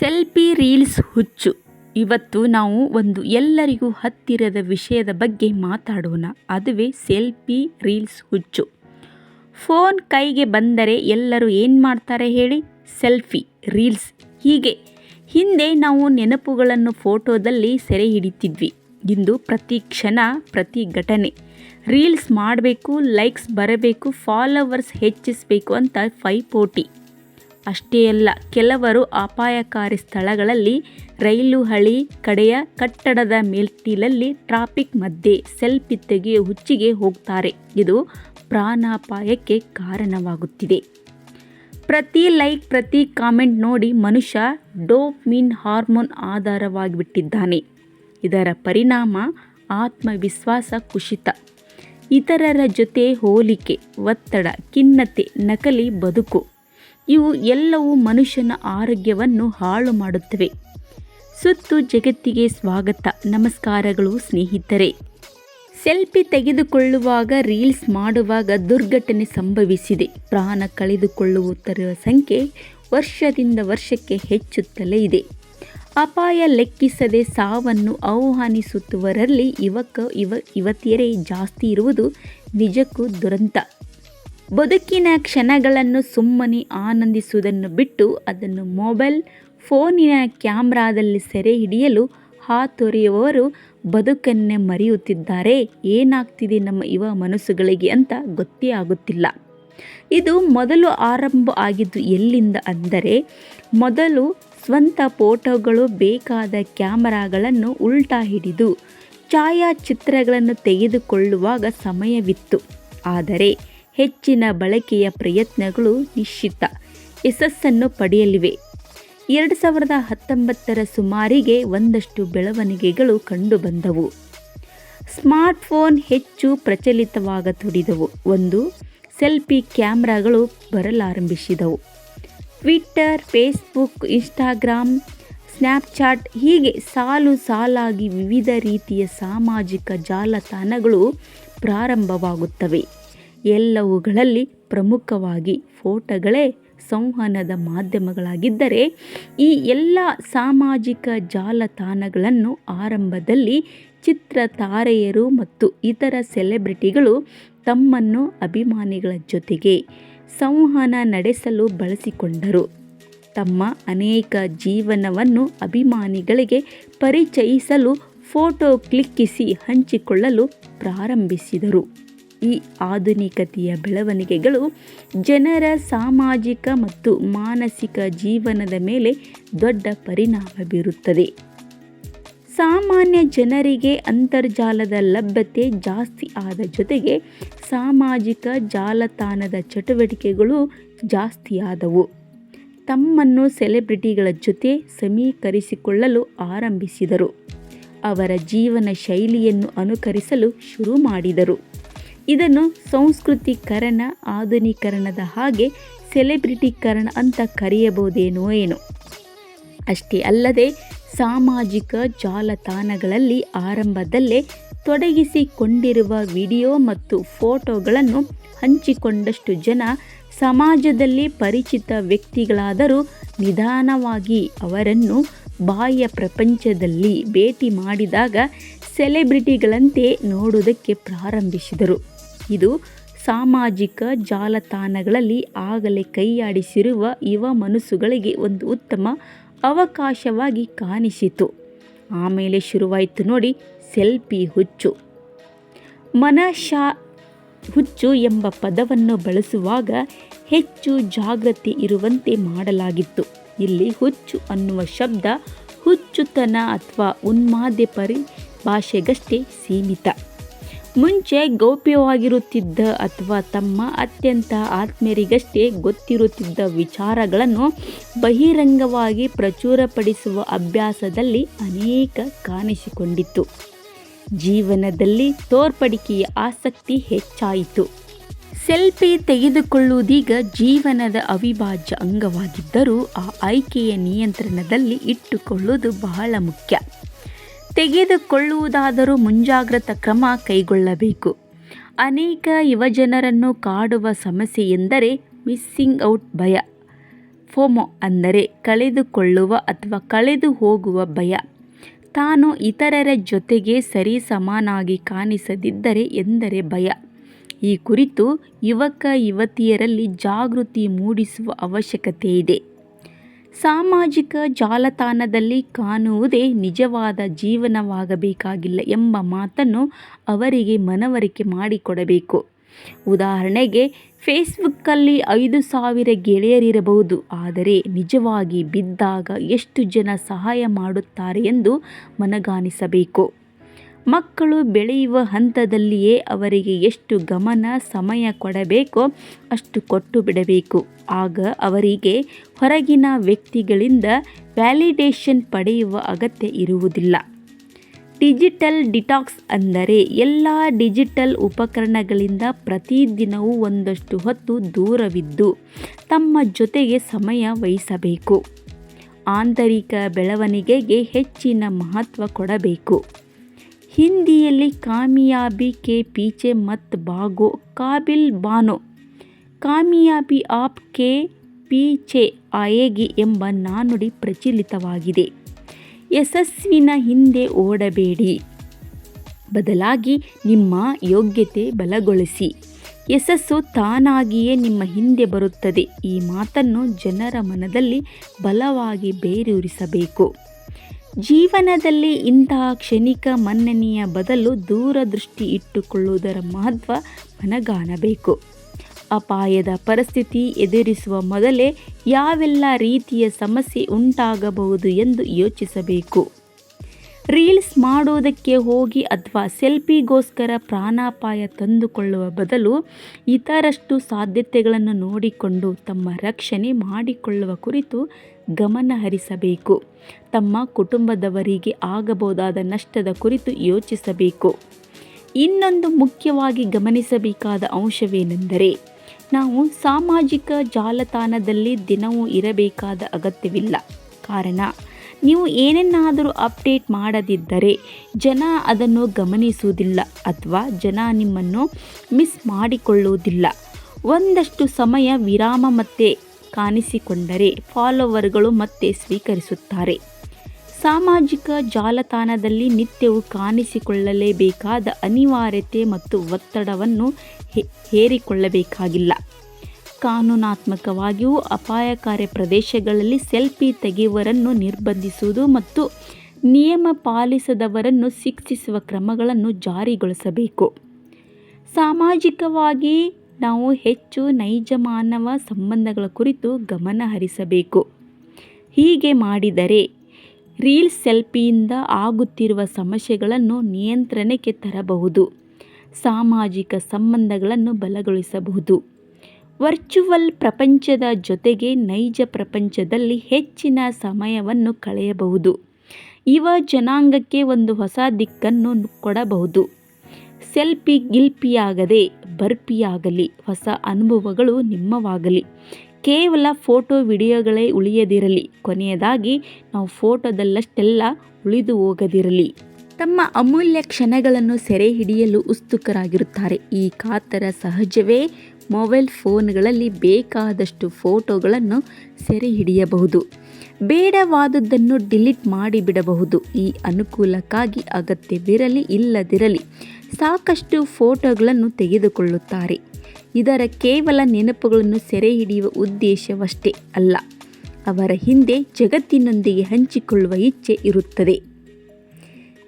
Selfie reels ಹುಚ್ಚು. ಇವತ್ತು ನಾವು ಒಂದು ಎಲ್ಲರಿಗೂ ಹತ್ತಿರದ ವಿಷಯದ ಬಗ್ಗೆ ಮಾತಾಡೋಣ. ಅದುವೇ ಸೆಲ್ಫಿ ರೀಲ್ಸ್ ಹುಚ್ಚು. ಫೋನ್ ಕೈಗೆ ಬಂದರೆ ಎಲ್ಲರೂ ಏನು ಮಾಡ್ತಾರೆ ಹೇಳಿ? Selfie reels. ಹೀಗೆ. ಹಿಂದೆ ನಾವು ನೆನಪುಗಳನ್ನು ಫೋಟೋದಲ್ಲಿ ಸೆರೆ ಹಿಡಿತಿದ್ವಿ. ಇಂದು ಪ್ರತಿ ಕ್ಷಣ, ಪ್ರತಿ ಘಟನೆ. ರೀಲ್ಸ್ ಮಾಡಬೇಕು, ಲೈಕ್ಸ್ ಬರಬೇಕು, ಫಾಲೋವರ್ಸ್ ಹೆಚ್ಚಿಸಬೇಕು ಅಂತ ಪೈಪೋಟಿ ಅಷ್ಟೇ ಅಲ್ಲ, ಕೆಲವರು ಅಪಾಯಕಾರಿ ಸ್ಥಳಗಳಲ್ಲಿ ರೈಲು ಹಳಿ ಕಡೆಯ ಕಟ್ಟಡದ ಮೇಲ್ಟಿಲಲ್ಲಿ ಟ್ರಾಫಿಕ್ ಮಧ್ಯೆ ಸೆಲ್ಫಿ ತೆಗೆಯುವ ಹುಚ್ಚಿಗೆ ಹೋಗ್ತಾರೆ. ಇದು ಪ್ರಾಣಾಪಾಯಕ್ಕೆ ಕಾರಣವಾಗುತ್ತಿದೆ. ಪ್ರತಿ ಲೈಕ್, ಪ್ರತಿ ಕಾಮೆಂಟ್ ನೋಡಿ ಮನುಷ್ಯ ಡೋಪ್ಮಿನ್ ಹಾರ್ಮೋನ್ ಆಧಾರವಾಗಿಬಿಟ್ಟಿದ್ದಾನೆ. ಇದರ ಪರಿಣಾಮ ಆತ್ಮವಿಶ್ವಾಸ ಕುಸಿತ. ಇತರರ ಜೊತೆ ಹೋಲಿಕೆ, ಒತ್ತಡ, ಖಿನ್ನತೆ, ನಕಲಿ ಬದುಕು. ಇವು ಎಲ್ಲವೂ ಮನುಷ್ಯನ ಆರೋಗ್ಯವನ್ನು ಹಾಳು ಮಾಡುತ್ತವೆ. ಸುತ್ತು ಜಗತ್ತಿಗೆ ಸ್ವಾಗತ. ನಮಸ್ಕಾರಗಳು ಸ್ನೇಹಿತರೆ. ಸೆಲ್ಫಿ ತೆಗೆದುಕೊಳ್ಳುವಾಗ ರೀಲ್ಸ್ ಮಾಡುವಾಗ ದುರ್ಘಟನೆ ಸಂಭವಿಸಿದೆ. ಪ್ರಾಣ ಕಳೆದುಕೊಳ್ಳುವುದರ ಸಂಖ್ಯೆ ವರ್ಷದಿಂದ ವರ್ಷಕ್ಕೆ ಹೆಚ್ಚುತ್ತಲೇ ಇದೆ. ಅಪಾಯ ಲೆಕ್ಕಿಸದೆ ಸಾವನ್ನು ಆಹ್ವಾನಿಸುತ್ತವರಲ್ಲಿ ಯುವಕ, ಯುವ, ಯುವತಿಯರೇ ಜಾಸ್ತಿ ಇರುವುದು ನಿಜಕ್ಕೂ ದುರಂತ. ಬದುಕಿನ ಕ್ಷಣಗಳನ್ನು ಸುಮ್ಮನೆ ಆನಂದಿಸುವುದನ್ನು ಬಿಟ್ಟು ಅದನ್ನು ಮೊಬೈಲ್ ಫೋನಿನ ಕ್ಯಾಮ್ರಾದಲ್ಲಿ ಸೆರೆ ಹಿಡಿಯಲು ಹಾತೊರೆಯುವವರು ಬದುಕನ್ನೇ ಮರೆಯುತ್ತಿದ್ದಾರೆ. ಏನಾಗ್ತಿದೆ ನಮ್ಮ ಯುವ ಮನಸ್ಸುಗಳಿಗೆ ಅಂತ ಗೊತ್ತೇ ಆಗುತ್ತಿಲ್ಲ. ಇದು ಮೊದಲು ಆರಂಭ ಆಗಿದ್ದು ಎಲ್ಲಿಂದ ಅಂದರೆ, ಮೊದಲು ಸ್ವಂತ ಫೋಟೋಗಳು ಬೇಕಾದ ಕ್ಯಾಮರಾಗಳನ್ನು ಉಲ್ಟಾ ಹಿಡಿದು, ಛಾಯಾಚಿತ್ರಗಳನ್ನು ತೆಗೆದುಕೊಳ್ಳುವಾಗ ಸಮಯವಿತ್ತು. ಆದರೆ ಹೆಚ್ಚಿನ ಬಳಕೆಯ ಪ್ರಯತ್ನಗಳು ನಿಶ್ಚಿತ. ಯಶಸ್ಸನ್ನು ಪಡೆಯಲಿವೆ. ಎರಡು ಸಾವಿರದ ಹತ್ತೊಂಬತ್ತರ ಸುಮಾರಿಗೆ ಒಂದಷ್ಟು ಬೆಳವಣಿಗೆಗಳು ಕಂಡುಬಂದವು. ಸ್ಮಾರ್ಟ್ಫೋನ್ ಹೆಚ್ಚು ಪ್ರಚಲಿತವಾಗತೊಡಿದವು ಒಂದು, ಸೆಲ್ಫಿ ಕ್ಯಾಮ್ರಾಗಳು ಬರಲಾರಂಭಿಸಿದವು. ಟ್ವಿಟ್ಟರ್, ಫೇಸ್ಬುಕ್, ಇನ್ಸ್ಟಾಗ್ರಾಮ್, ಸ್ನ್ಯಾಪ್ಚಾಟ್ ಹೀಗೆ ಸಾಲು ಸಾಲಾಗಿ ವಿವಿಧ ರೀತಿಯ ಸಾಮಾಜಿಕ ಜಾಲತಾಣಗಳು ಪ್ರಾರಂಭವಾಗುತ್ತವೆ. ಎಲ್ಲವುಗಳಲ್ಲಿ ಪ್ರಮುಖವಾಗಿ ಫೋಟೋಗಳೇ ಸಂವಹನದ ಮಾಧ್ಯಮಗಳಾಗಿದ್ದರೆ ಈ ಎಲ್ಲ ಸಾಮಾಜಿಕ ಜಾಲತಾಣಗಳನ್ನು ಆರಂಭದಲ್ಲಿ ಚಿತ್ರ ತಾರೆಯರು ಮತ್ತು ಇತರ ಸೆಲೆಬ್ರಿಟಿಗಳು ತಮ್ಮನ್ನು ಅಭಿಮಾನಿಗಳ ಜೊತೆಗೆ ಸಂವಹನ ನಡೆಸಲು ಬಳಸಿಕೊಂಡರು. ತಮ್ಮ ಅನೇಕ ಜೀವನವನ್ನು ಅಭಿಮಾನಿಗಳಿಗೆ ಪರಿಚಯಿಸಲು ಫೋಟೋ ಕ್ಲಿಕ್ಕಿಸಿ ಹಂಚಿಕೊಳ್ಳಲು ಪ್ರಾರಂಭಿಸಿದರು. ಈ ಆಧುನಿಕತೆಯ ಬೆಳವಣಿಗೆಗಳು ಜನರ ಸಾಮಾಜಿಕ ಮತ್ತು ಮಾನಸಿಕ ಜೀವನದ ಮೇಲೆ ದೊಡ್ಡ ಪರಿಣಾಮ ಬೀರುತ್ತದೆ. ಸಾಮಾನ್ಯ ಜನರಿಗೆ ಅಂತರ್ಜಾಲದ ಲಭ್ಯತೆ ಜಾಸ್ತಿ ಆದ ಜೊತೆಗೆ ಸಾಮಾಜಿಕ ಜಾಲತಾಣದ ಚಟುವಟಿಕೆಗಳು ಜಾಸ್ತಿಯಾದವು ತಮ್ಮನ್ನು ಸೆಲೆಬ್ರಿಟಿಗಳ ಜೊತೆ ಸಮೀಕರಿಸಿಕೊಳ್ಳಲು ಆರಂಭಿಸಿದರು. ಅವರ ಜೀವನ ಶೈಲಿಯನ್ನು ಅನುಕರಿಸಲು ಶುರು ಮಾಡಿದರು. ಇದನ್ನು ಸಂಸ್ಕೃತಿಕರಣ, ಆಧುನೀಕರಣದ ಹಾಗೆ ಸೆಲೆಬ್ರಿಟೀಕರಣ ಅಂತ ಕರೆಯಬಹುದೇನೋ ಏನೋ. ಅಷ್ಟೇ ಅಲ್ಲದೆ ಸಾಮಾಜಿಕ ಜಾಲತಾಣಗಳಲ್ಲಿ ಆರಂಭದಲ್ಲೇ ತೊಡಗಿಸಿಕೊಂಡಿರುವ ವಿಡಿಯೋ ಮತ್ತು ಫೋಟೋಗಳನ್ನು ಹಂಚಿಕೊಂಡಷ್ಟು ಜನ ಸಮಾಜದಲ್ಲಿ ಪರಿಚಿತ ವ್ಯಕ್ತಿಗಳಾದರೂ ನಿಧಾನವಾಗಿ ಅವರನ್ನು ಬಾಹ್ಯ ಪ್ರಪಂಚದಲ್ಲಿ ಭೇಟಿ ಮಾಡಿದಾಗ ಸೆಲೆಬ್ರಿಟಿಗಳಂತೆ ನೋಡುವುದಕ್ಕೆ ಪ್ರಾರಂಭಿಸಿದರು. ಇದು ಸಾಮಾಜಿಕ ಜಾಲತಾಣಗಳಲ್ಲಿ ಆಗಲೇ ಕೈಯಾಡಿಸಿರುವ ಯುವ ಮನಸ್ಸುಗಳಿಗೆ ಒಂದು ಉತ್ತಮ ಅವಕಾಶವಾಗಿ ಕಾಣಿಸಿತು. ಆಮೇಲೆ ಶುರುವಾಯಿತು ನೋಡಿ, ಸೆಲ್ಫಿ ಹುಚ್ಚು. ಮನಶಾ ಹುಚ್ಚು ಎಂಬ ಪದವನ್ನು ಬಳಸುವಾಗ ಹೆಚ್ಚು ಜಾಗೃತಿ ಇರುವಂತೆ ಮಾಡಲಾಗಿತ್ತು. ಇಲ್ಲಿ ಹುಚ್ಚು ಅನ್ನುವ ಶಬ್ದ ಹುಚ್ಚುತನ ಅಥವಾ ಉನ್ಮಾದ ಪರಿಭಾಷೆಗಷ್ಟೇ ಸೀಮಿತ. ಮುಂಚೆ ಗೌಪ್ಯವಾಗಿರುತ್ತಿದ್ದ ಅಥವಾ ತಮ್ಮ ಅತ್ಯಂತ ಆತ್ಮೀಯರಿಗಷ್ಟೇ ಗೊತ್ತಿರುತ್ತಿದ್ದ ವಿಚಾರಗಳನ್ನು ಬಹಿರಂಗವಾಗಿ ಪ್ರಚುರಪಡಿಸುವ ಅಭ್ಯಾಸದಲ್ಲಿ ಅನೇಕ ಕಾಣಿಸಿಕೊಂಡಿತ್ತು. ಜೀವನದಲ್ಲಿ ತೋರ್ಪಡಿಕೆಯ ಆಸಕ್ತಿ ಹೆಚ್ಚಾಯಿತು. ಸೆಲ್ಫಿ ತೆಗೆದುಕೊಳ್ಳುವುದೀಗ ಜೀವನದ ಅವಿಭಾಜ್ಯ ಅಂಗವಾಗಿದ್ದರೂ ಆ ಆಯ್ಕೆಯ ನಿಯಂತ್ರಣದಲ್ಲಿ ಇಟ್ಟುಕೊಳ್ಳುವುದು ಬಹಳ ಮುಖ್ಯ. ತೆಗೆದುಕೊಳ್ಳುವುದಾದರೂ ಮುಂಜಾಗ್ರತಾ ಕ್ರಮ ಕೈಗೊಳ್ಳಬೇಕು. ಅನೇಕ ಯುವಜನರನ್ನು ಕಾಡುವ ಸಮಸ್ಯೆ ಎಂದರೆ ಮಿಸ್ಸಿಂಗ್ ಔಟ್ ಭಯ. ಫೋಮೋ ಅಂದರೆ ಕಳೆದುಕೊಳ್ಳುವ ಅಥವಾ ಕಳೆದು ಹೋಗುವ ಭಯ. ತಾನು ಇತರರ ಜೊತೆಗೆ ಸರಿ ಸಮಾನಾಗಿ ಕಾಣಿಸದಿದ್ದರೆ ಎಂದರೆ ಭಯ. ಈ ಕುರಿತು ಯುವಕ ಯುವತಿಯರಲ್ಲಿ ಜಾಗೃತಿ ಮೂಡಿಸುವ ಅವಶ್ಯಕತೆ ಇದೆ ಸಾಮಾಜಿಕ ಜಾಲತಾಣದಲ್ಲಿ ಕಾಣುವುದೇ ನಿಜವಾದ ಜೀವನವಾಗಬೇಕಾಗಿಲ್ಲ ಎಂಬ ಮಾತನ್ನು ಅವರಿಗೆ ಮನವರಿಕೆ ಮಾಡಿಕೊಡಬೇಕು. ಉದಾಹರಣೆಗೆ, ಫೇಸ್ಬುಕ್ಕಲ್ಲಿ ಐದು ಸಾವಿರ ಗೆಳೆಯರಿರಬಹುದು, ಆದರೆ ನಿಜವಾಗಿ ಬಿದ್ದಾಗ ಎಷ್ಟು ಜನ ಸಹಾಯ ಮಾಡುತ್ತಾರೆ ಎಂದು ಮನಗಾಣಿಸಬೇಕು. ಮಕ್ಕಳು ಬೆಳೆಯುವ ಹಂತದಲ್ಲಿಯೇ ಅವರಿಗೆ ಎಷ್ಟು ಗಮನ, ಸಮಯ ಕೊಡಬೇಕೋ ಅಷ್ಟು ಕೊಟ್ಟು ಬಿಡಬೇಕು. ಆಗ ಅವರಿಗೆ ಹೊರಗಿನ ವ್ಯಕ್ತಿಗಳಿಂದ ವ್ಯಾಲಿಡೇಷನ್ ಪಡೆಯುವ ಅಗತ್ಯ ಇರುವುದಿಲ್ಲ. ಡಿಜಿಟಲ್ ಡಿಟಾಕ್ಸ್ ಅಂದರೆ ಎಲ್ಲ ಡಿಜಿಟಲ್ ಉಪಕರಣಗಳಿಂದ ಪ್ರತಿದಿನವೂ ಒಂದಷ್ಟು ಹೊತ್ತು ದೂರವಿದ್ದು ತಮ್ಮ ಜೊತೆಗೆ ಸಮಯ ವಹಿಸಬೇಕು. ಆಂತರಿಕ ಬೆಳವಣಿಗೆಗೆ ಹೆಚ್ಚಿನ ಮಹತ್ವ ಕೊಡಬೇಕು. ಹಿಂದಿಯಲ್ಲಿ ಕಾಮಿಯಾಬಿ, ಕೆ. ಪೀಚೆ ಮತ್ ಬಾಗೋ, ಕಾಬಿಲ್ ಬಾನೋ. ಕಾಮಿಯಾಬಿ ಆಪ್ ಕೆ. ಪೀಚೆ ಆಯೇಗಿ ಎಂಬ ನಾನುಡಿ ಪ್ರಚಲಿತವಾಗಿದೆ. ಯಶಸ್ವಿನ ಹಿಂದೆ ಓಡಬೇಡಿ. ಬದಲಾಗಿ ನಿಮ್ಮ ಯೋಗ್ಯತೆ ಬಲಗೊಳಿಸಿ. ಯಶಸ್ಸು ತಾನಾಗಿಯೇ ನಿಮ್ಮ ಹಿಂದೆ ಬರುತ್ತದೆ. ಈ ಮಾತನ್ನು ಜನರ ಮನದಲ್ಲಿ ಬಲವಾಗಿ ಬೇರೂರಿಸಬೇಕು. ಜೀವನದಲ್ಲಿ ಇಂತಹ ಕ್ಷಣಿಕ ಮನ್ನಣೆಯ ಬದಲು ದೂರದೃಷ್ಟಿ ಇಟ್ಟುಕೊಳ್ಳುವುದರ ಮಹತ್ವ ಮನಗಾಣಬೇಕು. ಅಪಾಯದ ಪರಿಸ್ಥಿತಿ ಎದುರಿಸುವ ಮೊದಲೇ ಯಾವೆಲ್ಲ ರೀತಿಯ ಸಮಸ್ಯೆ ಉಂಟಾಗಬಹುದು ಎಂದು ಯೋಚಿಸಬೇಕು. ರೀಲ್ಸ್ ಮಾಡುವುದಕ್ಕೆ ಹೋಗಿ ಅಥವಾ ಸೆಲ್ಫಿಗೋಸ್ಕರ ಪ್ರಾಣಾಪಾಯ ತಂದುಕೊಳ್ಳುವ ಬದಲು ಇತರಷ್ಟು ಸಾಧ್ಯತೆಗಳನ್ನು ನೋಡಿಕೊಂಡು ತಮ್ಮ ರಕ್ಷಣೆ ಮಾಡಿಕೊಳ್ಳುವ ಕುರಿತು ಗಮನ ಹರಿಸಬೇಕು. ತಮ್ಮ ಕುಟುಂಬದವರಿಗೆ ಆಗಬಹುದಾದ ನಷ್ಟದ ಕುರಿತು ಯೋಚಿಸಬೇಕು. ಇನ್ನೊಂದು ಮುಖ್ಯವಾಗಿ ಗಮನಿಸಬೇಕಾದ ಅಂಶವೇನೆಂದರೆ, ನಾವು ಸಾಮಾಜಿಕ ಜಾಲತಾಣದಲ್ಲಿ ದಿನವೂ ಇರಬೇಕಾದ ಅಗತ್ಯವಿಲ್ಲ. ಕಾರಣ, ನೀವು ಏನನ್ನಾದರೂ ಅಪ್ಡೇಟ್ ಮಾಡದಿದ್ದರೆ ಜನ ಅದನ್ನು ಗಮನಿಸುವುದಿಲ್ಲ ಅಥವಾ ಜನ ನಿಮ್ಮನ್ನು ಮಿಸ್ ಮಾಡಿಕೊಳ್ಳುವುದಿಲ್ಲ. ಒಂದಷ್ಟು ಸಮಯ ವಿರಾಮ ಮತ್ತೆ ಕಾಣಿಸಿಕೊಂಡರೆ ಫಾಲೋವರ್ಗಳು ಮತ್ತೆ ಸ್ವೀಕರಿಸುತ್ತಾರೆ. ಸಾಮಾಜಿಕ ಜಾಲತಾಣದಲ್ಲಿ ನಿತ್ಯವೂ ಕಾಣಿಸಿಕೊಳ್ಳಲೇಬೇಕಾದ ಅನಿವಾರ್ಯತೆ ಮತ್ತು ಒತ್ತಡವನ್ನು ಹೇರಿಕೊಳ್ಳಬೇಕಾಗಿಲ್ಲ. ಕಾನೂನಾತ್ಮಕವಾಗಿಯೂ ಅಪಾಯಕಾರಿ ಪ್ರದೇಶಗಳಲ್ಲಿ ಸೆಲ್ಫಿ ತೆಗೆಯುವರನ್ನು ನಿರ್ಬಂಧಿಸುವುದು ಮತ್ತು ನಿಯಮ ಪಾಲಿಸದವರನ್ನು ಶಿಕ್ಷಿಸುವ ಕ್ರಮಗಳನ್ನು ಜಾರಿಗೊಳಿಸಬೇಕು. ಸಾಮಾಜಿಕವಾಗಿ ನಾವು ಹೆಚ್ಚು ನೈಜ ಮಾನವ ಸಂಬಂಧಗಳ ಕುರಿತು ಗಮನ ಹರಿಸಬೇಕು. ಹೀಗೆ ಮಾಡಿದರೆ ರೀಲ್ ಸೆಲ್ಫಿಯಿಂದ ಆಗುತ್ತಿರುವ ಸಮಸ್ಯೆಗಳನ್ನು ನಿಯಂತ್ರಣಕ್ಕೆ ತರಬಹುದು. ಸಾಮಾಜಿಕ ಸಂಬಂಧಗಳನ್ನು ಬಲಗೊಳಿಸಬಹುದು. ವರ್ಚುವಲ್ ಪ್ರಪಂಚದ ಜೊತೆಗೆ ನೈಜ ಪ್ರಪಂಚದಲ್ಲಿ ಹೆಚ್ಚಿನ ಸಮಯವನ್ನು ಕಳೆಯಬಹುದು. ಯುವ ಜನಾಂಗಕ್ಕೆ ಒಂದು ಹೊಸ ದಿಕ್ಕನ್ನು ಕೊಡಬಹುದು. ಸೆಲ್ಫಿ ಗಿಲ್ಪಿಯಾಗದೆ ಬರ್ಪಿಯಾಗಲಿ. ಹೊಸ ಅನುಭವಗಳು ನಿಮ್ಮವಾಗಲಿ. ಕೇವಲ ಫೋಟೋ ವಿಡಿಯೋಗಳೇ ಉಳಿಯದಿರಲಿ. ಕೊನೆಯದಾಗಿ, ನಾವು ಫೋಟೋದಲ್ಲಷ್ಟೆಲ್ಲ ಉಳಿದು ಹೋಗದಿರಲಿ. ತಮ್ಮ ಅಮೂಲ್ಯ ಕ್ಷಣಗಳನ್ನು ಸೆರೆ ಹಿಡಿಯಲು ಉತ್ಸುಕರಾಗಿರುತ್ತಾರೆ. ಈ ಕಾತರ ಸಹಜವೇ ಮೊಬೈಲ್ ಫೋನ್ಗಳಲ್ಲಿ ಬೇಕಾದಷ್ಟು ಫೋಟೋಗಳನ್ನು ಸೆರೆ ಹಿಡಿಯಬಹುದು. ಬೇಡವಾದದ್ದನ್ನು ಡಿಲೀಟ್ ಮಾಡಿಬಿಡಬಹುದು. ಈ ಅನುಕೂಲಕ್ಕಾಗಿ ಅಗತ್ಯವಿರಲಿ, ಇಲ್ಲದಿರಲಿ. ಸಾಕಷ್ಟು ಫೋಟೋಗಳನ್ನು ತೆಗೆದುಕೊಳ್ಳುತ್ತಾರೆ. ಇದರ ಕೇವಲ ನೆನಪುಗಳನ್ನು ಸೆರೆ ಹಿಡಿಯುವ ಉದ್ದೇಶವಷ್ಟೇ ಅಲ್ಲ, ಅವರ ಹಿಂದೆ ಜಗತ್ತಿನೊಂದಿಗೆ ಹಂಚಿಕೊಳ್ಳುವ ಇಚ್ಛೆ ಇರುತ್ತದೆ.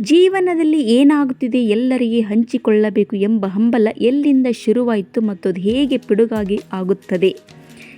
ಜೀವನದಲ್ಲಿ ಏನಾಗುತ್ತಿದೆ ಎಲ್ಲರಿಗೆ ಹಂಚಿಕೊಳ್ಳಬೇಕು ಎಂಬ ಹಂಬಲ ಎಲ್ಲಿಂದ ಶುರುವಾಯಿತು ಮತ್ತು ಅದು ಹೇಗೆ ಪಿಡುಗಾಗಿ ಆಗುತ್ತದೆ?